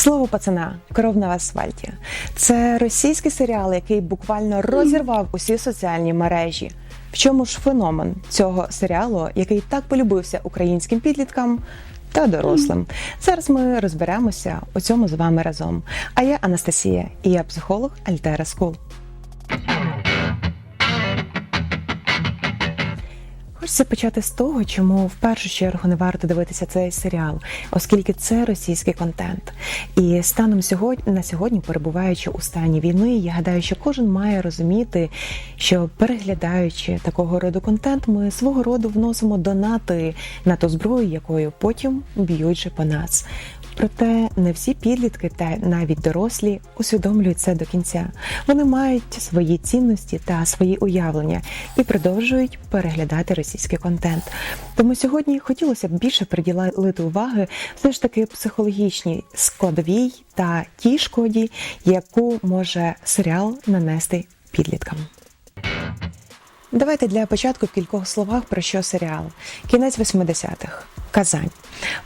Слово пацана кров на асфальті. Це російський серіал, який буквально розірвав усі соціальні мережі. В чому ж феномен цього серіалу, який так полюбився українським підліткам та дорослим? Зараз ми розберемося у цьому з вами разом. А я Анастасія, і я психолог Альтера Скул. Хочеться почати з того, чому в першу чергу не варто дивитися цей серіал, оскільки це російський контент. І станом сьогодні на сьогодні, перебуваючи у стані війни, я гадаю, що кожен має розуміти, що переглядаючи такого роду контент, ми свого роду вносимо донати на ту зброю, якою потім б'ють же по нас. Проте не всі підлітки та навіть дорослі усвідомлюють це до кінця. Вони мають свої цінності та свої уявлення і продовжують переглядати російський контент. Тому сьогодні хотілося б більше приділити уваги все ж таки психологічній складовій та тій шкоді, яку може серіал нанести підліткам. Давайте для початку в кількох словах про що серіал. Кінець 80-х. Казань.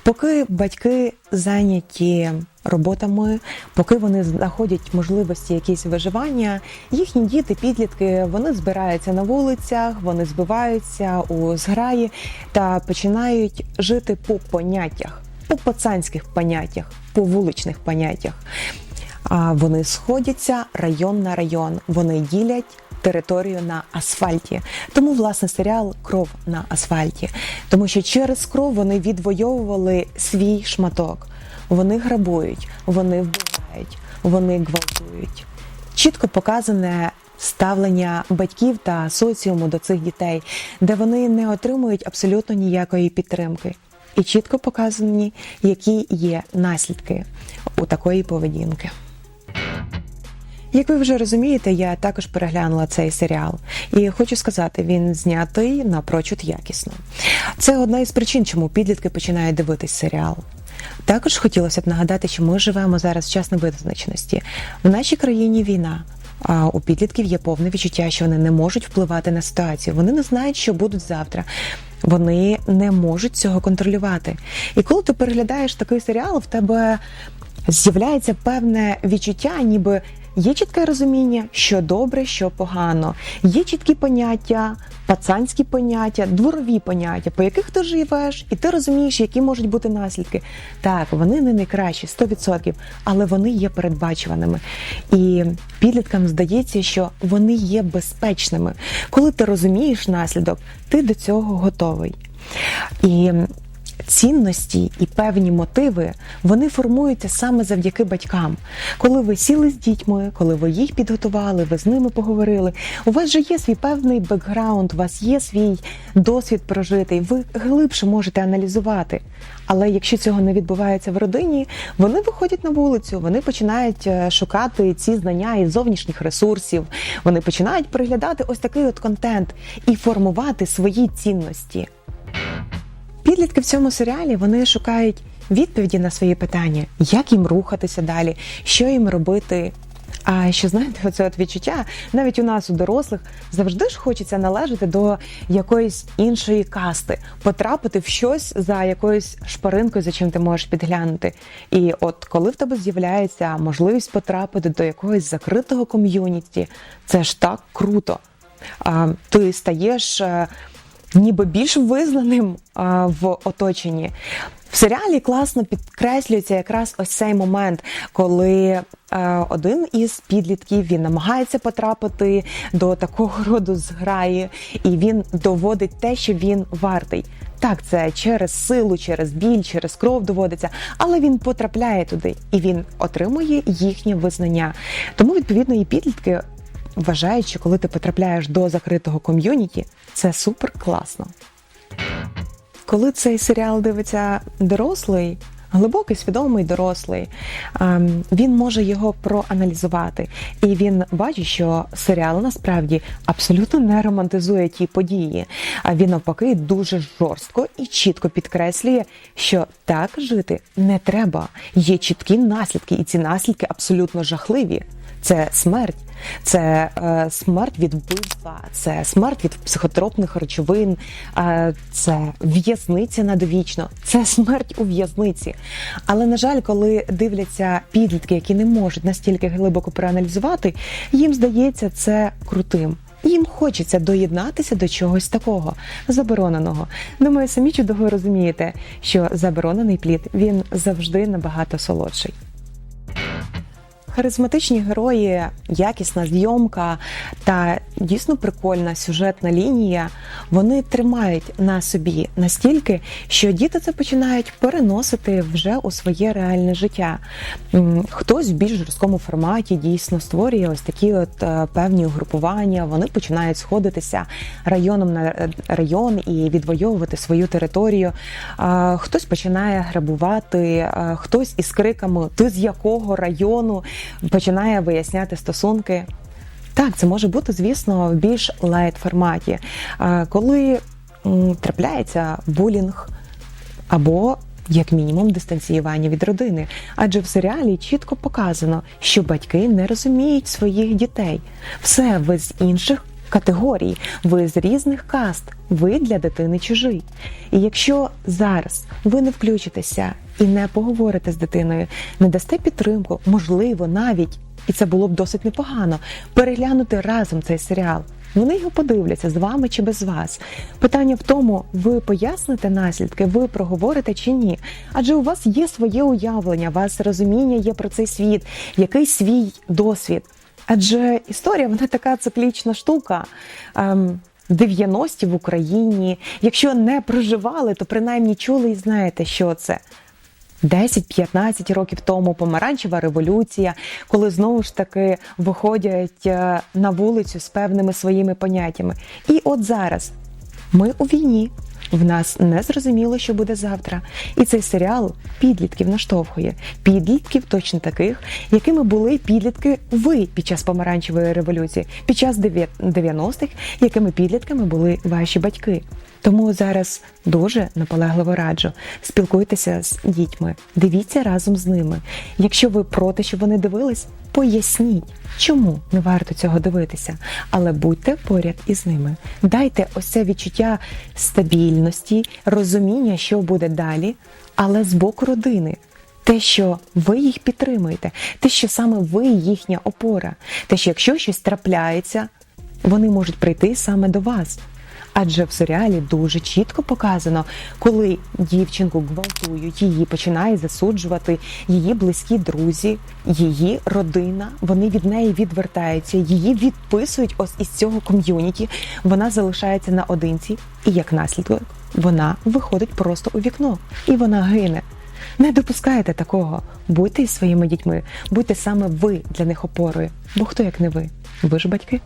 Поки батьки зайняті роботами, поки вони знаходять можливості якісь виживання, їхні діти, підлітки, вони збираються на вулицях, вони збиваються у зграї та починають жити по поняттях, по пацанських поняттях, по вуличних поняттях. А вони сходяться район на район, вони ділять територію на асфальті. Тому власне серіал Кров на асфальті, тому що через кров вони відвоювали свій шматок. Вони грабують, вони вбивають, вони гвалтують. Чітко показане. Ставлення батьків та соціуму до цих дітей, де вони не отримують абсолютно ніякої підтримки, і чітко показані, які є наслідки у такої поведінки. Як ви вже розумієте, я також переглянула цей серіал, і хочу сказати, він знятий напрочуд якісно. Це одна із причин, чому підлітки починають дивитись серіал. Також хотілося б нагадати, що ми живемо зараз в час невизначеності. В нашій країні війна. А у підлітків є повне відчуття, що вони не можуть впливати на ситуацію. Вони не знають, що будуть завтра. Вони не можуть цього контролювати. І коли ти переглядаєш такий серіал, в тебе з'являється певне відчуття, ніби є чітке розуміння, що добре, що погано. Є чіткі поняття, пацанські поняття, дворові поняття, по яких ти живеш, і ти розумієш, які можуть бути наслідки. Так, вони не найкращі, 100%, але вони є передбачуваними. І підліткам здається, що вони є безпечними. Коли ти розумієш наслідок, ти до цього готовий. І цінності і певні мотиви вони формуються саме завдяки батькам. Коли ви сіли з дітьми, коли ви їх підготували, ви з ними поговорили. У вас же є свій певний бекграунд, у вас є свій досвід прожитий. Ви глибше можете аналізувати. Але якщо цього не відбувається в родині, вони виходять на вулицю, вони починають е, шукати ці знання із зовнішніх ресурсів. Вони починають переглядати ось такий от контент і формувати свої цінності. Підлітки в цьому серіалі вони шукають відповіді на свої питання, як їм рухатися далі, що їм робити. А що знаєте, оце от відчуття навіть у нас, у дорослих, завжди ж хочеться належати до якоїсь іншої касти, потрапити в щось за якоюсь шпаринкою, за чим ти можеш підглянути. І от коли в тебе з'являється можливість потрапити до якогось закритого ком'юніті, це ж так круто. А, Ти стаєш ніби більш визнаним а, в оточенні. В серіалі класно підкреслюється якраз ось цей момент, коли е, один із підлітків він намагається потрапити до такого роду зграї, і він доводить те, що він вартий. Так, це через силу, через біль, через кров доводиться, але він потрапляє туди і він отримує їхнє визнання. Тому відповідно і підлітки вважають, що коли ти потрапляєш до закритого ком'юніті, це супер класно. Коли цей серіал дивиться дорослий, глибокий, свідомий дорослий, ем, він може його проаналізувати. І він бачить, що серіал насправді абсолютно не романтизує ті події. А він навпаки дуже жорстко і чітко підкреслює, що так жити не треба. Є чіткі наслідки, і ці наслідки абсолютно жахливі. Це смерть, це е, смерть від вбивства, це смерть від психотропних речовин, е, це в'язниця надовічно, це смерть у в'язниці. Але на жаль, коли дивляться підлітки, які не можуть настільки глибоко проаналізувати, їм здається це крутим. Їм хочеться доєднатися до чогось такого забороненого. Думаю, самі чудово розумієте, що заборонений плід він завжди набагато солодший. Харизматичні герої, якісна зйомка та дійсно прикольна сюжетна лінія. Вони тримають на собі настільки, що діти це починають переносити вже у своє реальне життя. Хтось в більш жорсткому форматі дійсно створює ось такі от е, певні угрупування. Вони починають сходитися районом на е, район і відвоювати свою територію. Хтось починає грабувати, хтось із криками Ти з якого району? Починає виясняти стосунки. Так, це може бути, звісно, в більш лайт форматі, коли трапляється булінг або. Як мінімум дистанціювання від родини, адже в серіалі чітко показано, що батьки не розуміють своїх дітей. Все ви з інших категорій, ви з різних каст, ви для дитини чужий. І якщо зараз ви не включитеся і не поговорите з дитиною, не дасте підтримку, можливо, навіть і це було б досить непогано переглянути разом цей серіал. Вони його подивляться з вами чи без вас. Питання в тому, ви поясните наслідки, ви проговорите чи ні. Адже у вас є своє уявлення, у вас розуміння є про цей світ, який свій досвід. Адже історія вона така циклічна штука. Ем, 90-ті в Україні. Якщо не проживали, то принаймні чули і знаєте, що це. 10-15 років тому помаранчева революція, коли знову ж таки виходять е, на вулицю з певними своїми поняттями. І от зараз ми у війні. В нас не зрозуміло, що буде завтра. І цей серіал підлітків наштовхує. Підлітків точно таких, якими були підлітки ви під час помаранчевої революції, під час 90-х, якими підлітками були ваші батьки. Тому зараз дуже наполегливо раджу. Спілкуйтеся з дітьми, дивіться разом з ними. Якщо ви проти, щоб вони дивились, поясніть, чому не варто цього дивитися, але будьте поряд із ними. Дайте ось це відчуття стабільності, розуміння, що буде далі, але з боку родини. Те, що ви їх підтримуєте, те, що саме ви їхня опора, те, що якщо щось трапляється, вони можуть прийти саме до вас. Адже в серіалі дуже чітко показано, коли дівчинку гвалтують, її починають засуджувати її близькі друзі, її родина. Вони від неї відвертаються, її відписують ось із цього ком'юніті. Вона залишається наодинці, і як наслідок вона виходить просто у вікно і вона гине. Не допускайте такого. Будьте із своїми дітьми, будьте саме ви для них опорою. Бо хто як не ви? Ви ж батьки.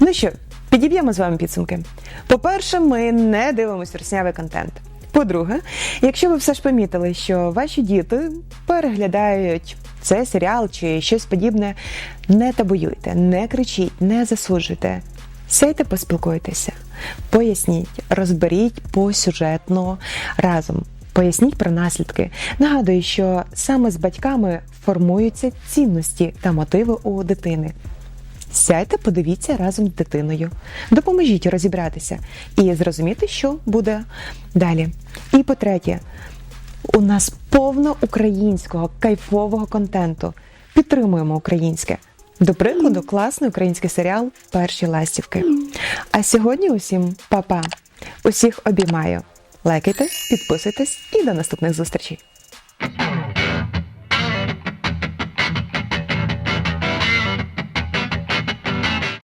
Ну що, підіб'ємо з вами підсумки. По-перше, ми не дивимося руснявий контент. По-друге, якщо ви все ж помітили, що ваші діти переглядають цей серіал чи щось подібне, не табуюйте, не кричіть, не засуджуйте. Сядьте, поспілкуйтеся, поясніть, розберіть посюжетно разом. Поясніть про наслідки. Нагадую, що саме з батьками формуються цінності та мотиви у дитини. Сядьте, подивіться разом з дитиною, допоможіть розібратися і зрозуміти, що буде далі. І по-третє, у нас повно українського кайфового контенту. Підтримуємо українське. До прикладу, класний український серіал Перші ластівки. А сьогодні усім па-па. Усіх обіймаю. Лайкайте, підписуйтесь і до наступних зустрічей.